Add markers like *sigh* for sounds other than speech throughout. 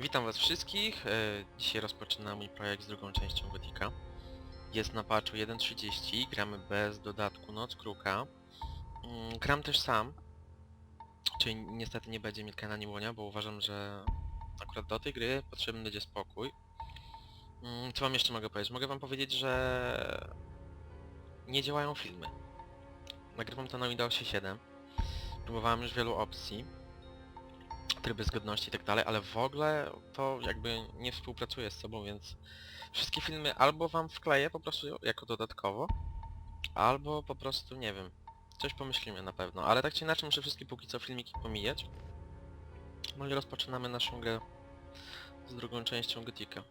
Witam was wszystkich. E, Dzisiaj rozpoczynam mój projekt z drugą częścią Gotika. Jest na patchu 1.30, gramy bez dodatku Noc Kruka. Mm, Gram też sam, czyli niestety nie będzie Milka na Łonia, bo uważam, że akurat do tej gry potrzebny będzie spokój. Mm, Co wam jeszcze mogę powiedzieć? Mogę wam powiedzieć, że nie działają filmy. Nagrywam to na Windowsie 7. Próbowałem już wielu opcji tryby zgodności i tak dalej, ale w ogóle to jakby nie współpracuje z sobą, więc wszystkie filmy albo wam wkleję po prostu jako dodatkowo, albo po prostu nie wiem, coś pomyślimy na pewno, ale tak czy inaczej muszę wszystkie póki co filmiki pomijać. No i rozpoczynamy naszą grę z drugą częścią Gotika.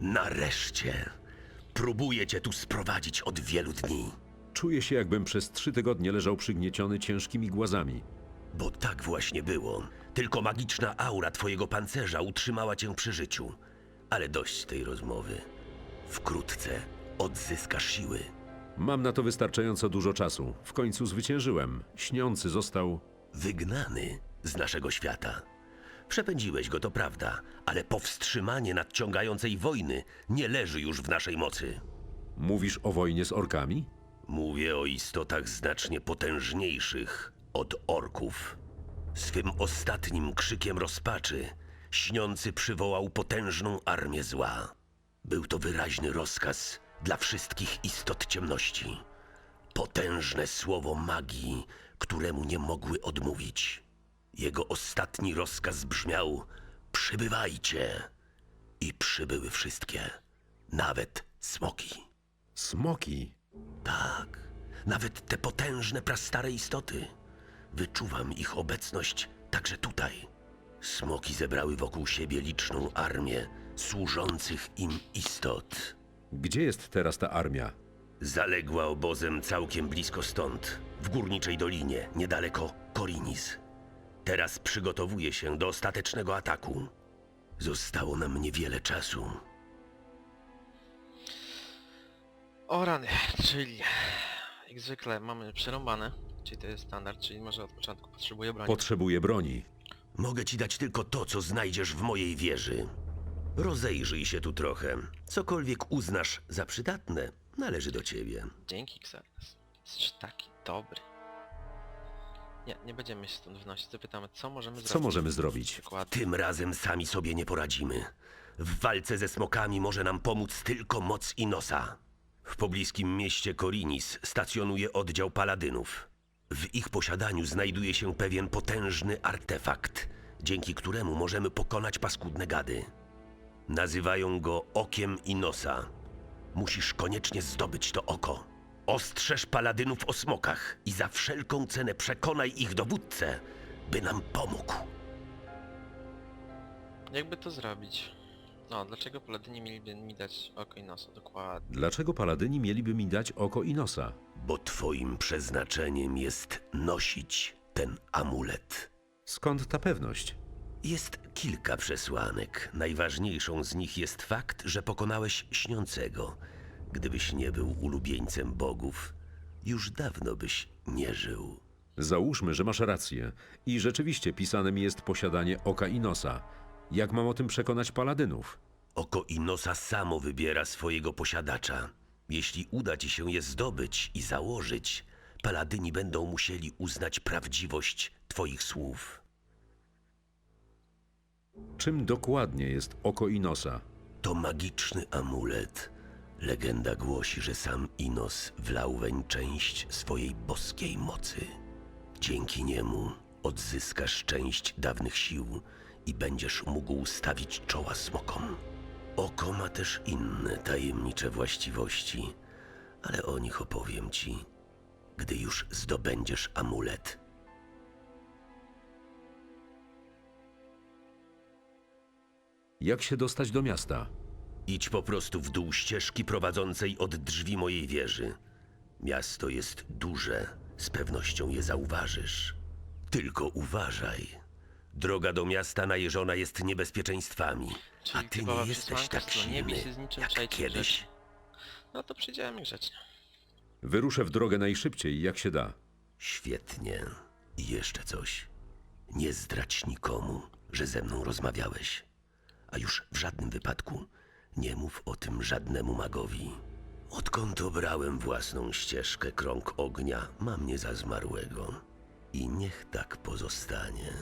Nareszcie. Próbuję cię tu sprowadzić od wielu dni. Czuję się, jakbym przez trzy tygodnie leżał przygnieciony ciężkimi głazami. Bo tak właśnie było. Tylko magiczna aura twojego pancerza utrzymała cię przy życiu. Ale dość tej rozmowy. Wkrótce odzyskasz siły. Mam na to wystarczająco dużo czasu. W końcu zwyciężyłem. Śniący został. Wygnany z naszego świata. Przepędziłeś go, to prawda, ale powstrzymanie nadciągającej wojny nie leży już w naszej mocy. Mówisz o wojnie z orkami? Mówię o istotach znacznie potężniejszych od orków. Swym ostatnim krzykiem rozpaczy śniący przywołał potężną armię zła. Był to wyraźny rozkaz dla wszystkich istot ciemności. Potężne słowo magii, któremu nie mogły odmówić. Jego ostatni rozkaz brzmiał: Przybywajcie. I przybyły wszystkie, nawet smoki. Smoki. Tak, nawet te potężne, prastare istoty. Wyczuwam ich obecność także tutaj. Smoki zebrały wokół siebie liczną armię służących im istot. Gdzie jest teraz ta armia? Zaległa obozem całkiem blisko stąd, w górniczej dolinie, niedaleko Korinis. Teraz przygotowuje się do ostatecznego ataku. Zostało nam niewiele czasu. O rany, czyli jak zwykle mamy przerąbane, czyli to jest standard, czyli może od początku potrzebuję broni. Potrzebuję broni. Mogę ci dać tylko to, co znajdziesz w mojej wieży. Rozejrzyj się tu trochę. Cokolwiek uznasz za przydatne, należy do ciebie. Dzięki Xernes. Jesteś taki dobry. Nie, nie będziemy się stąd wnosić. Zapytamy, co możemy zrobić. Co możemy zrobić? Dokładnie. Tym razem sami sobie nie poradzimy. W walce ze smokami może nam pomóc tylko moc Inosa. W pobliskim mieście Korinis stacjonuje oddział paladynów. W ich posiadaniu znajduje się pewien potężny artefakt, dzięki któremu możemy pokonać paskudne gady. Nazywają go Okiem Inosa. Musisz koniecznie zdobyć to oko. Ostrzeż paladynów o smokach i za wszelką cenę przekonaj ich dowódcę, by nam pomógł. Jakby to zrobić? No, dlaczego paladyni mieliby mi dać oko i nosa? Dokładnie. Dlaczego paladyni mieliby mi dać oko i nosa? bo twoim przeznaczeniem jest nosić ten amulet. Skąd ta pewność? Jest kilka przesłanek. Najważniejszą z nich jest fakt, że pokonałeś śniącego. Gdybyś nie był ulubieńcem bogów, już dawno byś nie żył. Załóżmy, że masz rację. I rzeczywiście pisane mi jest posiadanie oka i nosa. Jak mam o tym przekonać paladynów? Oko Inosa samo wybiera swojego posiadacza. Jeśli uda ci się je zdobyć i założyć, paladyni będą musieli uznać prawdziwość twoich słów. Czym dokładnie jest oko i nosa? To magiczny amulet. Legenda głosi, że sam Inos wlał weń część swojej boskiej mocy. Dzięki niemu odzyskasz część dawnych sił i będziesz mógł stawić czoła smokom. Oko ma też inne tajemnicze właściwości, ale o nich opowiem ci, gdy już zdobędziesz amulet. Jak się dostać do miasta? Idź po prostu w dół ścieżki prowadzącej od drzwi mojej wieży. Miasto jest duże, z pewnością je zauważysz. Tylko uważaj. Droga do miasta najeżona jest niebezpieczeństwami, a Czyli ty typowa nie jesteś przesłanka, tak że nie bij silny się z niczym, jak przejdź kiedyś. grzecznie. No to przyjdziemy grzecznie. Wyruszę w drogę najszybciej, jak się da. Świetnie. I jeszcze coś. Nie zdradź nikomu, że ze mną rozmawiałeś. A już w żadnym wypadku nie mów o tym żadnemu magowi. Odkąd obrałem własną ścieżkę krąg ognia, mam mnie za zmarłego. I niech tak pozostanie.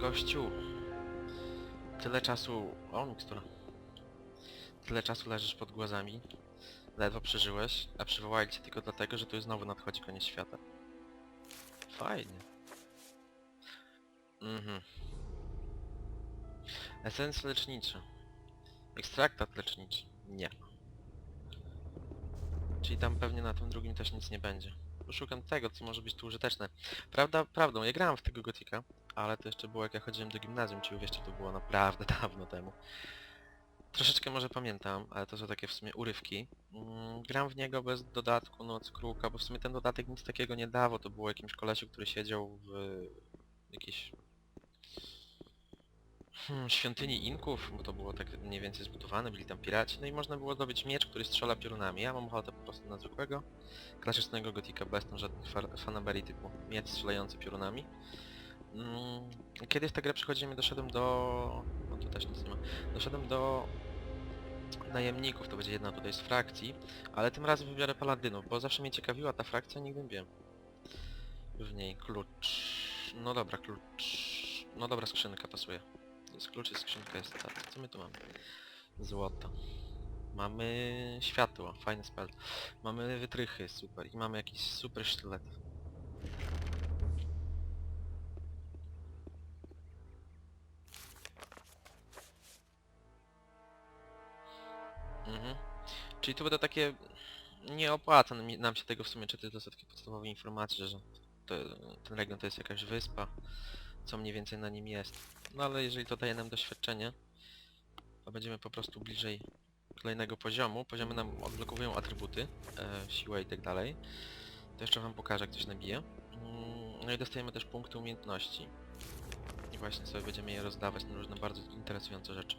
Gościu. Tyle czasu... O, mikstura. Tyle czasu leżysz pod głazami. Ledwo przeżyłeś, a przywołali cię tylko dlatego, że tu znowu nadchodzi koniec świata. Fajnie. Mhm. Esencje lecznicze. Ekstraktat leczniczy. Nie. Czyli tam pewnie na tym drugim też nic nie będzie. Poszukam tego, co może być tu użyteczne. Prawda, prawdą, ja grałem w tego Gotika, ale to jeszcze było jak ja chodziłem do gimnazjum, czyli uwierzcie, to było naprawdę *laughs* dawno temu. Troszeczkę może pamiętam, ale to są takie w sumie urywki. Mm, gram w niego bez dodatku Noc Kruka, bo w sumie ten dodatek nic takiego nie dawał, to było jakimś kolesiu, który siedział w jakiejś hmm, świątyni Inków, bo to było tak mniej więcej zbudowane, byli tam piraci, no i można było zdobyć miecz, który strzela piorunami. Ja mam ochotę po prostu na zwykłego, klasycznego gotika bez tam żadnych fa- fanaberii typu miecz strzelający piorunami. Mm, Kiedy w tę grę przechodzimy, doszedłem do... no tu też nic nie ma. Doszedłem do najemników, to będzie jedna tutaj z frakcji, ale tym razem wybiorę paladynów, bo zawsze mnie ciekawiła ta frakcja, nigdy nie wiem. W niej klucz... No dobra, klucz... No dobra, skrzynka pasuje. Jest klucz i skrzynka jest ta. Co my tu mamy? Złoto. Mamy światło, fajny spell. Mamy wytrychy, super. I mamy jakiś super sztylet. Czyli to będą takie... Nie opłaca nam- się tego w sumie czytać, to są takie podstawowe informacje, że to, ten region to jest jakaś wyspa, co mniej więcej na nim jest. No ale jeżeli to daje nam doświadczenie, to będziemy po prostu bliżej kolejnego poziomu. Poziomy nam odblokowują atrybuty, e, siłę i tak dalej. To jeszcze wam pokażę, jak coś nabije. Mm, No i dostajemy też punkty umiejętności. I właśnie sobie będziemy je rozdawać na różne bardzo interesujące rzeczy.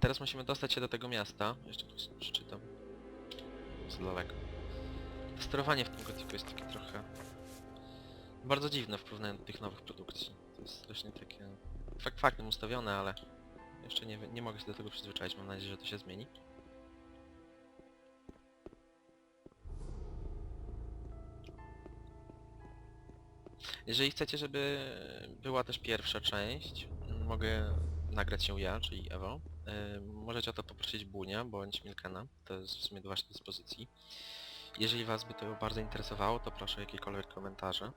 Teraz musimy dostać się do tego miasta. Jeszcze przeczytam. Z daleka. Sterowanie w tym gotiku jest takie trochę... Bardzo dziwne w porównaniu do tych nowych produkcji. To jest strasznie takie... Fakt faktem ustawione, ale... Jeszcze nie, nie mogę się do tego przyzwyczaić. Mam nadzieję, że to się zmieni. Jeżeli chcecie, żeby była też pierwsza część, mogę nagrać ją ja, czyli Ewo. Możecie o to poprosić Bunia bądź Milkana, to jest w sumie do waszej dyspozycji. Jeżeli was by to bardzo interesowało, to proszę o jakiekolwiek komentarze.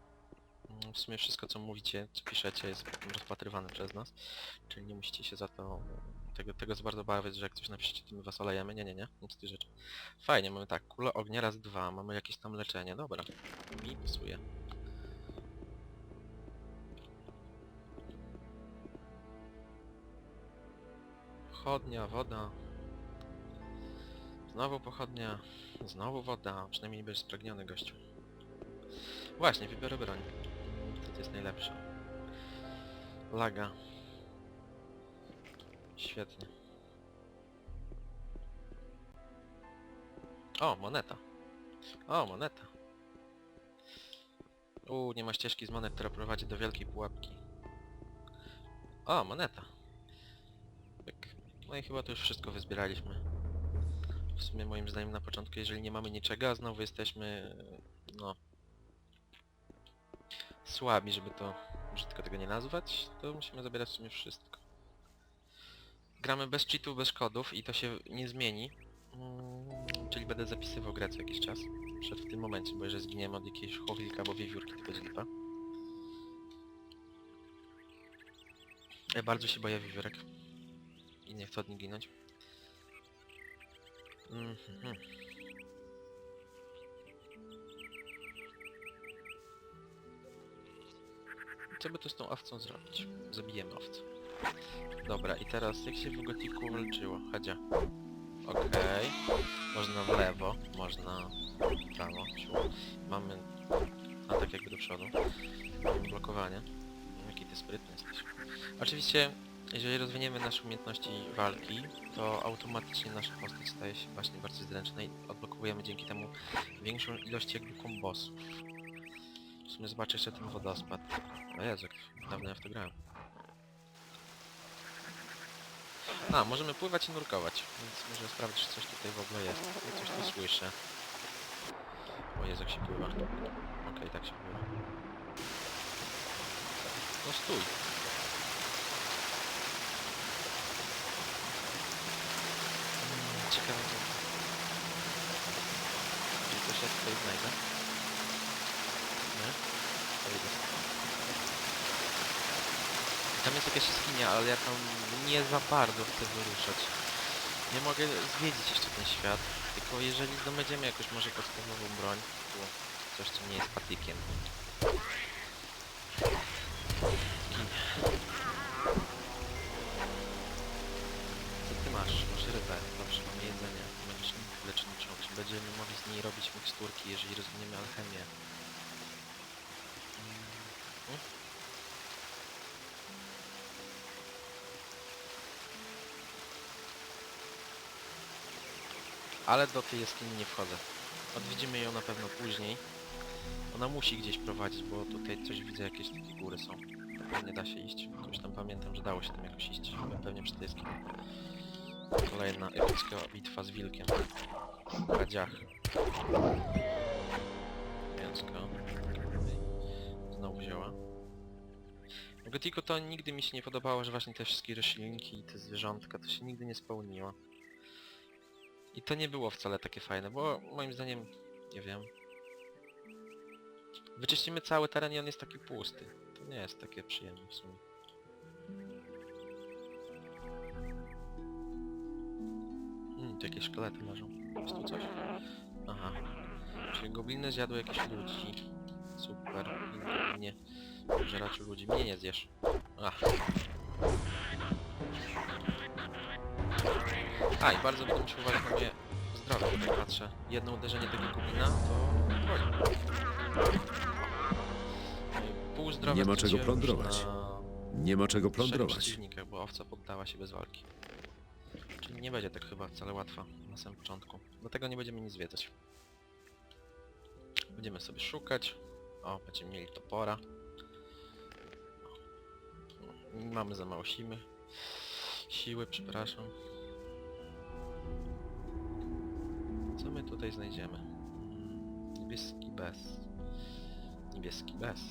Mm, W sumie wszystko co mówicie, co piszecie jest rozpatrywane przez nas, czyli nie musicie się za to tego, tego za bardzo bawić, że jak coś napiszecie, to my was olejemy. Nie, nie, nie, nic z tych rzeczy. Fajnie, mamy tak, kula ognia raz, dwa, mamy jakieś tam leczenie, dobra. Mi pasuje. Pochodnia, woda. Znowu pochodnia, znowu woda, przynajmniej nie będziesz spragniony gościu. Właśnie, wybiorę broń. To, jest najlepsze. Laga. Świetnie. O, moneta. O, moneta. U, nie ma ścieżki z monet, która prowadzi do wielkiej pułapki. O, moneta. No i chyba to już wszystko wyzbieraliśmy. W sumie moim zdaniem na początku, jeżeli nie mamy niczego, a znowu jesteśmy, no, słabi, żeby to brzydko tego nie nazwać, to musimy zabierać w sumie wszystko. Gramy bez cheatów, bez kodów i to się nie zmieni. Mm, czyli będę zapisywał grę co jakiś czas. Przed w tym momencie, bo jeżeli zginiemy od jakiegoś chochlika albo wiewiórki, to będzie lipa. Ja bardzo się boję wiewiórek. I nie nich ginąć. Mhm. Co by tu z tą owcą zrobić? Zabijemy owcę. Dobra, i teraz jak się w gotiku walczyło? Chadzia. Okej. Można w lewo, można w prawo. Mamy atak jakby do przodu. Mamy blokowanie. Jaki ty sprytny jesteś. Oczywiście Jeżeli rozwiniemy nasze umiejętności walki, to automatycznie nasza postać staje się właśnie bardziej zręczna i odblokowujemy dzięki temu większą ilość jakby kombosów. W sumie zobaczę jeszcze ten wodospad. O Jezu, jak dawno ja w to grałem. A, możemy pływać i nurkować, więc może sprawdzić, czy coś tutaj w ogóle jest. Ja coś tu słyszę. O Jezu, jak się pływa. Okej, tak się pływa. No stój. Mm, Ciekawe co... Czy coś ja tutaj znajdę? Nie? To. Tam jest jakaś jaskinia, ale ja tam nie za bardzo chcę wyruszać. Nie mogę zwiedzić jeszcze ten świat, tylko jeżeli zdobędziemy jakąś może podstawową broń, to coś co nie jest patykiem. Rybę. Dobrze, mamy jedzenie. Będziesz leczniczą. Czy będziemy mogli z niej robić miksturki, jeżeli rozwiniemy alchemię? Mm. Ale do tej jaskini nie wchodzę. Odwiedzimy ją na pewno później. Ona musi gdzieś prowadzić, bo tutaj coś widzę, jakieś takie góry są. Tam nie da się iść. Coś tam pamiętam, że dało się tam jakoś iść. Pewnie przy tej jaskini. Kolejna epicka bitwa z wilkiem. Radziach. Mięsko. Znowu wzięła. W Gotiku to nigdy mi się nie podobało, że właśnie te wszystkie roślinki i te zwierzątka to się nigdy nie spełniło. I to nie było wcale takie fajne, bo moim zdaniem, nie wiem, wyczyścimy cały teren i on jest taki pusty. To nie jest takie przyjemne w sumie. Hmm, tu jakieś szkielety leżą. Jest tu coś? Aha. Czyli gobliny zjadły jakieś ludzi. Super. Nie. Żeraczu ludzi. Mnie nie zjesz. Ach. A, i bardzo będę musiał uważać na moje zdrowie, patrzę. Jedno uderzenie tego goblina to boli. Pół zdrowia Nie ma czego straciłem już plądrować. Na Nie ma czego trzech plądrować. przeciwnikach, bo owca poddała się bez walki. Nie będzie tak chyba wcale łatwo na samym początku. Dlatego nie będziemy nic zwiedzać. Będziemy sobie szukać. O, będziemy mieli topora. Mamy za mało siły. Siły, przepraszam. Co my tutaj znajdziemy? Niebieski bez. Niebieski bez.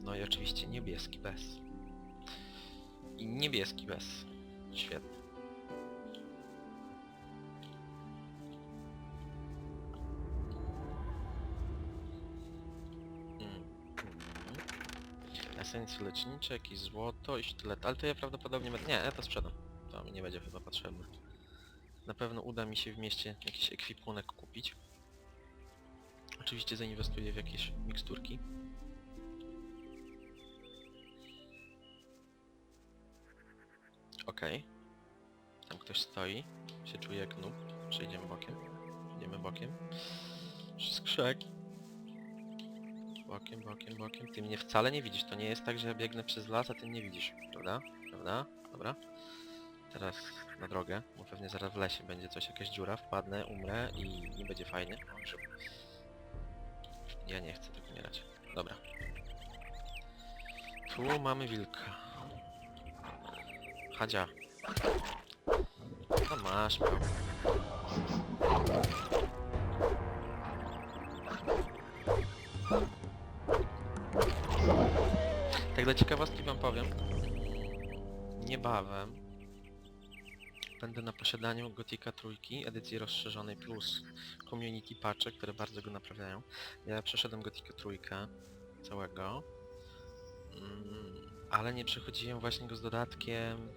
No i oczywiście niebieski bez. I niebieski bez. Świetnie. Mm. Esencje lecznicze, jakieś złoto i sztylet, ale to ja prawdopodobnie będę... Nie, ja to sprzedam. To mi nie będzie chyba potrzebne. Na pewno uda mi się w mieście jakiś ekwipunek kupić. Oczywiście zainwestuję w jakieś miksturki. Okej. Tam ktoś stoi. Się czuje jak noob. Przejdziemy bokiem. Przejdziemy bokiem. Skrzek. Bokiem, bokiem, bokiem. Ty mnie wcale nie widzisz. To nie jest tak, że ja biegnę przez las, a ty mnie widzisz. Prawda? Prawda? Dobra. Teraz na drogę, bo pewnie zaraz w lesie będzie coś, jakaś dziura, wpadnę, umrę i nie będzie fajnie. Ja nie chcę tak umierać. Dobra. Tu mamy wilka. Hadzia. No masz, bro. Tak dla ciekawostki wam powiem. Niebawem będę na posiadaniu Gotika trójki, edycji rozszerzonej plus community patche, które bardzo go naprawiają. Ja przeszedłem Gotika trójkę całego, mm, ale nie przechodziłem właśnie go z dodatkiem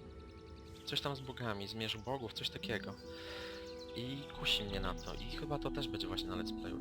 coś tam z bogami, zmierzu bogów, coś takiego. I kusi mnie na to i chyba to też będzie właśnie na let's playu.